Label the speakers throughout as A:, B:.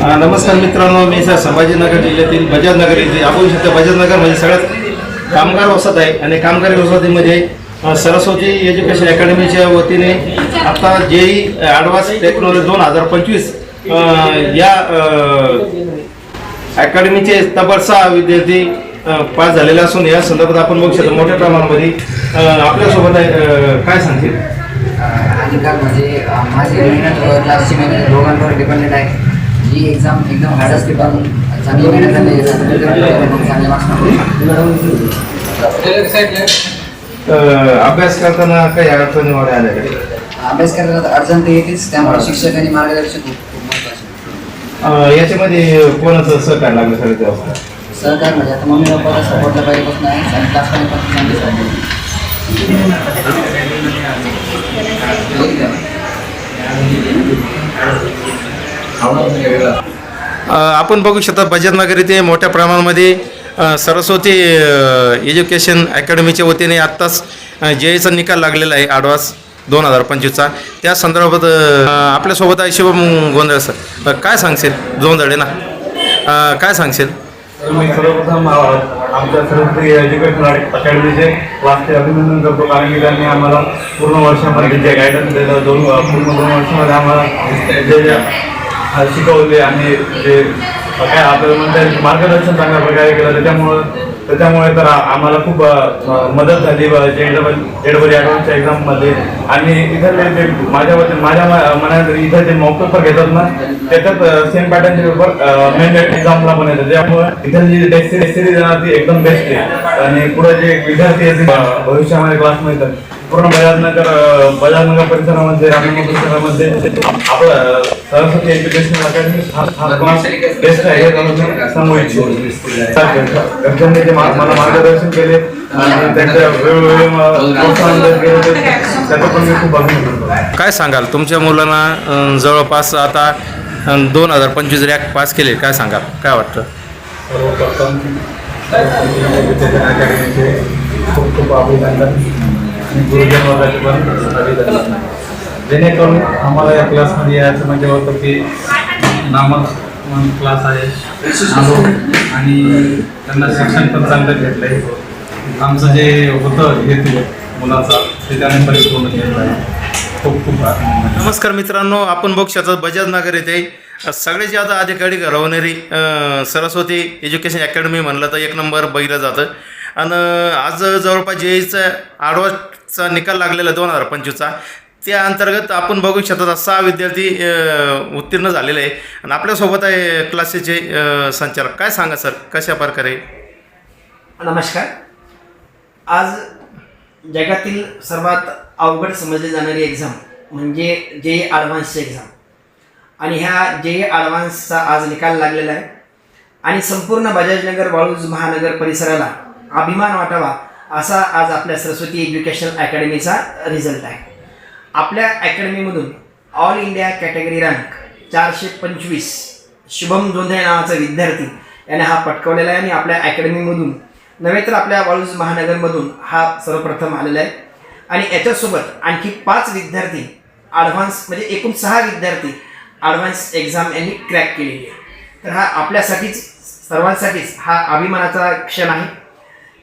A: नमस्कार मित्रांनो मी सर संभाजीनगर जिल्ह्यातील बजाजनगर येथे आपण शकतो बजाजनगर म्हणजे सगळ्यात कामगार वसत आहे आणि कामगार वसतीमध्ये सरस्वती एज्युकेशन अकॅडमीच्या वतीने आता जे ॲडव्हान्स टेक्नॉलॉजी दोन हजार पंचवीस या अकॅडमीचे तब्बल सहा विद्यार्थी पास झालेले असून या संदर्भात आपण बघू शकतो मोठ्या प्रमाणामध्ये आपल्यासोबत आहे, काय सांगतील
B: माझे म्हणजे, माझी मेहनत क्लासची मेहनत दोघांवर डिपेंडेंट आहे. ही एक्झाम एकदम हार्ड असते पण चांगली मेहनत आणि चांगले मार्क्स
A: अभ्यास करताना काही अडचणी वगैरे आल्या का?
B: अभ्यास करायला तर अडचण तर येतेच त्यामुळे शिक्षक आणि मार्गदर्शक खूप
A: अ, याच्यामध्ये कोणाचं सहकार्य लागलं सगळं तेव्हा
B: सहकार म्हणजे आता मम्मी पप्पाचा सपोर्टला पहिल्यापासून आहे आणि क्लासमध्ये पण चांगली
A: अ, आपण बघू शकता बजाजनगर येथे मोठ्या प्रमाणामध्ये सरस्वती एज्युकेशन अकॅडमीच्या वतीने आत्ताच जे चा निकाल लागलेला आहे आडवास दोन हजार पंचवीसचा. त्या संदर्भात आपल्यासोबत आहे शिवम गोंधळ सर. काय सांगशील? गोंधळे ना. काय सांगशील?
C: मी सर्वप्रथम आमच्या सरस्वती एज्युकेशन अकॅडमीचे क्लासचे अभिनंदन करतो. कारण की त्यांनी आम्हाला पूर्ण वर्षामध्ये जे गायडन्स दिलं दोन पूर्ण दोन वर्षामध्ये आम्हाला जे शिकवले आणि जे काय आपल्याला म्हणता येईल मार्गदर्शन चांगल्या प्रकारे केलं त्याच्यामुळं त्याच्यामुळे तर आम्हाला खूप मदत झाली जे डबल जे डबल ॲडव्हान्सच्या एक्झाममध्ये आणि इथले जे माझ्या माझ्या मनात इथं जे मॉक पेपर घेतात ना त्याच्यात सेम पॅटर्नचे पेपर मेन एक्झामला पण येतात. त्यामुळे इथं जी टेस्ट सिरीज आहे ना ती एकदम बेस्ट आहे. आणि पुढे जे विद्यार्थी आहेत भविष्यामध्ये क्लासमध्ये येतात पूर्ण बजाजनगर बजाजनगर परिसरामध्ये रामनगर परिसरामध्ये आपलं सरस्वती एज्युकेशन अकॅडमी बेस्ट आहे मला सांगू इच्छितो घरच्यांनी जे मा- मला मार्गदर्शन केले आणि त्यांच्या वेळोवेळी मला प्रोत्साहन देत गेले ते- त्याचं पण मी खूप अभिनंदन करतो.
A: काय सांगाल? तुमच्या मुलांना जवळपास आता दोन हजार पंचवीस रॅक पास केले काय सांगाल? काय वाटतं?
C: सर्वप्रथम खूप खूप अभिनंदन. आणि गुरुजन वर्गाचे पण जेणेकरून आम्हाला या क्लासमध्ये यायचं म्हणजे होतं की नामक क्लास आहे. आलो आणि त्यांना शिक्षण पण चांगलं भेटलं. आहे आमचं जे होतं हेतू मुलाचा ते त्याने परिपूर्ण केलं आहे. खूप खूप
A: नमस्कार मित्रांनो आपण बघू शकतो बजाज नगर येथे सगळ्यात जादा अधिकारी घडवणारी सरस्वती एज्युकेशन अकॅडमी म्हणलं तर एक नंबर बघितलं जातं. आणि आज जवळपास जे आडवा चा निकाल लागलेला दोन हजार पंचवीसचा. त्या अंतर्गत आपण बघू शकतो सहा विद्यार्थी उत्तीर्ण झालेले आहे. आणि आपल्यासोबत आहे क्लासेसचे संचालक. काय सांगा सर? कशा प्रकारे?
D: नमस्कार. आज जगातील सर्वात अवघड समजली जाणारी एक्झाम म्हणजे जे ॲडव्हान्सची एक्झाम आणि ह्या जे ॲडव्हान्सचा आज निकाल लागलेला आहे. आणि संपूर्ण बजाजनगर वाळूज महानगर परिसराला अभिमान वाटावा असा आज आपल्या सरस्वती एज्युकेशन अकॅडमीचा रिझल्ट आहे. आपल्या अकॅडमीमधून ऑल इंडिया कॅटेगरी रँक चारशे पंचवीस शुभम जोंधळे नावाचा विद्यार्थी याने हा पटकवलेला आहे आणि आपल्या अकॅडमीमधून नव्हे तर आपल्या वाळूज महानगरमधून हा सर्वप्रथम आलेला आहे. आणि याच्यासोबत आणखी पाच विद्यार्थी ॲडव्हान्स म्हणजे एकूण सहा विद्यार्थी ॲडव्हान्स एक्झाम यांनी क्रॅक केलेली आहे. तर हा आपल्यासाठीच सर्वांसाठीच हा अभिमानाचा क्षण आहे.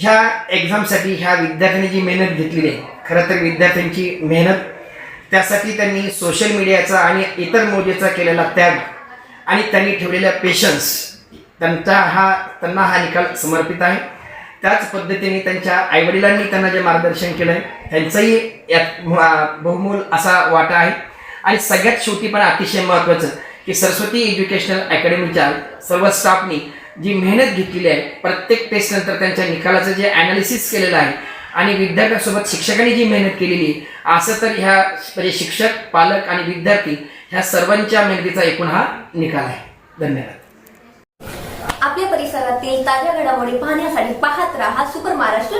D: ह्या एक्झामसाठी ह्या विद्यार्थ्यांनी जी मेहनत घेतलेली आहे खरं तर विद्यार्थ्यांची मेहनत त्यासाठी त्यांनी सोशल मीडियाचा आणि इतर मोजेचा केलेला त्याग आणि त्यांनी ठेवलेला पेशन्स त्यांचा हा त्यांना हा निकाल समर्पित आहे. त्याच पद्धतीने त्यांच्या आईवडिलांनी त्यांना जे मार्गदर्शन केलं आहे त्यांचाही यात बहुमूल असा वाटा आहे. आणि सगळ्यात शेवटी पण अतिशय महत्त्वाचं की सरस्वती एज्युकेशनल अकॅडमीच्या सर्व स्टाफनी जी मेहनत घेतलेली आहे प्रत्येक टेस्टनंतर त्यांच्या निकालाचं जे ॲनालिसिस केलेलं आहे आणि विद्यार्थ्यांसोबत शिक्षकांनी जी मेहनत केलेली आहे असं तर ह्या म्हणजे शिक्षक पालक आणि विद्यार्थी ह्या सर्वांच्या मेहनतीचा एकूण हा निकाल आहे. धन्यवाद.
E: आपल्या परिसरातील ताज्या घडामोडी पाहण्यासाठी पाहत राहा सुपर महाराष्ट्र